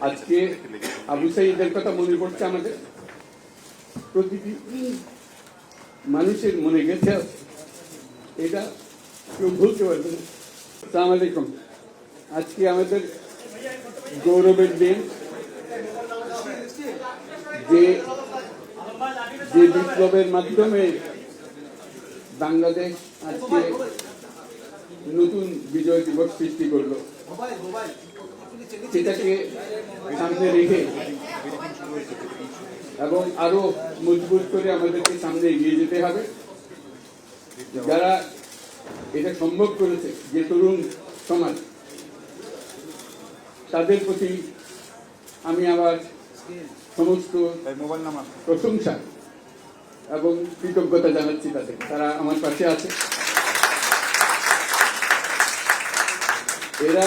আজকে আবু সাইদের কথা মনে পড়ছে আমাদের? প্রতিটি মানুষের মনে গেছে এটা কেউ ভুলতে পারবে না। সালাম আলাইকুম। আজকে আমাদের গৌরবের দিন। যে যে বিপ্লবের মাধ্যমে বাংলাদেশ আজকে নতুন বিজয় দিবস সৃষ্টি করল। সেটাকে সামনে রেখে এবং আরও মজবুত করে আমাদেরকে সামনে এগিয়ে যেতে হবে। যারা এটা সম্ভব করেছে, যে তরুণ সমাজ, তাদের প্রতি আমি আবার সমস্ত প্রশংসা এবং কৃতজ্ঞতা জানাচ্ছি তাদের। তারা আমার পাশে আছে। এরা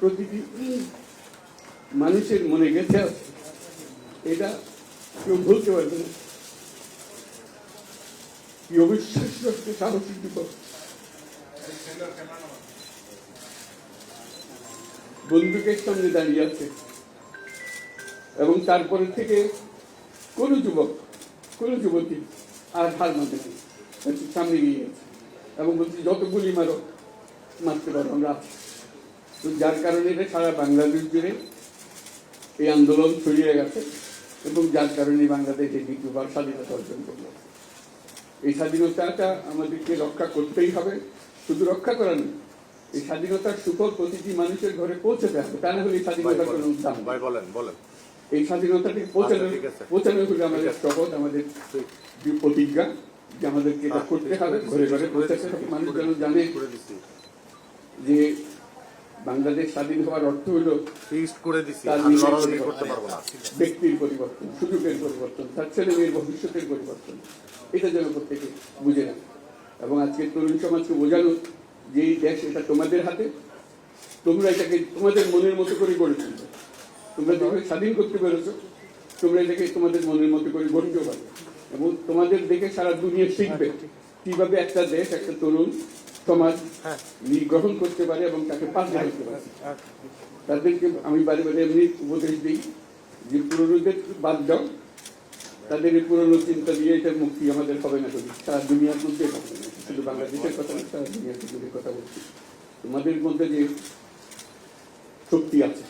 প্রতিটি মানুষের মনে গেছে এটা কেউ ভুলতে পারবে না। কি অবিশ্বাস্য একটা সাহসী যুবক। বন্দুকের সামনে দাঁড়িয়ে আছে। এবং তারপরে থেকে কোন যুবক, কোন যুবতী আর হার মানতে নেই। সামনে গিয়ে এবং বলছি, যত গুলি মারো, মারতে পারো, আমরা তো যার কারণে এটা সারা বাংলাদেশ জুড়ে এই আন্দোলন ছড়িয়ে গেছে এবং যার কারণে বাংলাদেশ এই দ্বিতীয়বার স্বাধীনতা অর্জন করল। এই স্বাধীনতাটা আমাদেরকে রক্ষা করতেই হবে। শুধু রক্ষা করা নয় এই স্বাধীনতার সুফল প্রতিটি মানুষের ঘরে পৌঁছতে হবে। তা না হলে এই স্বাধীনতার কোনো নেই। বলেন বলেন। এই স্বাধীনতাকে পৌঁছানো আচ্ছা। পৌঁছানো হলো আমাদের শপথ আমাদের প্রতিজ্ঞা যে আমাদেরকে এটা করতে হবে ঘরে ঘরে পৌঁছাতে হবে। মানুষ যেন জানে যে বাংলাদেশ স্বাধীন হওয়ার অর্থ হলো করে দিছি। তার আমি নিজের লড়ালড়ি পরিবর্তন। করতে পারব না। ব্যক্তির পরিবর্তন সুযোগের পরিবর্তন তার ছেলে মেয়ের ভবিষ্যতের পরিবর্তন। এটা যেন প্রত্যেকে বুঝে নেয়। এবং আজকে তরুণ সমাজকে বোঝানো যে এই দেশ এটা তোমাদের হাতে তোমরা এটাকে তোমাদের মনের মতো করে গড়ে তুলবে। তোমরা যেভাবে স্বাধীন করতে পেরেছ তোমরা এটাকে তোমাদের মনের মতো করে গড়তেও পারবে। এবং তোমাদের দেখে সারা দুনিয়া শিখবে কীভাবে একটা দেশ একটা তরুণ সমাজ নি- গ্রহণ করতে পারে এবং তাকে পাশে করতে পারে। তাদেরকে আমি বারে বারে এমনি উপদেশ দিই যে পুরনোদের বাদ দাও। তাদের এই পুরনো চিন্তা দিয়ে এটা মুক্তি আমাদের হবে না শুধু। সারা দুনিয়ার মধ্যে শুধু বাংলাদেশের কথা না সারা দুনিয়ার মধ্যে কথা বলছি। তোমাদের মধ্যে যে শক্তি আছে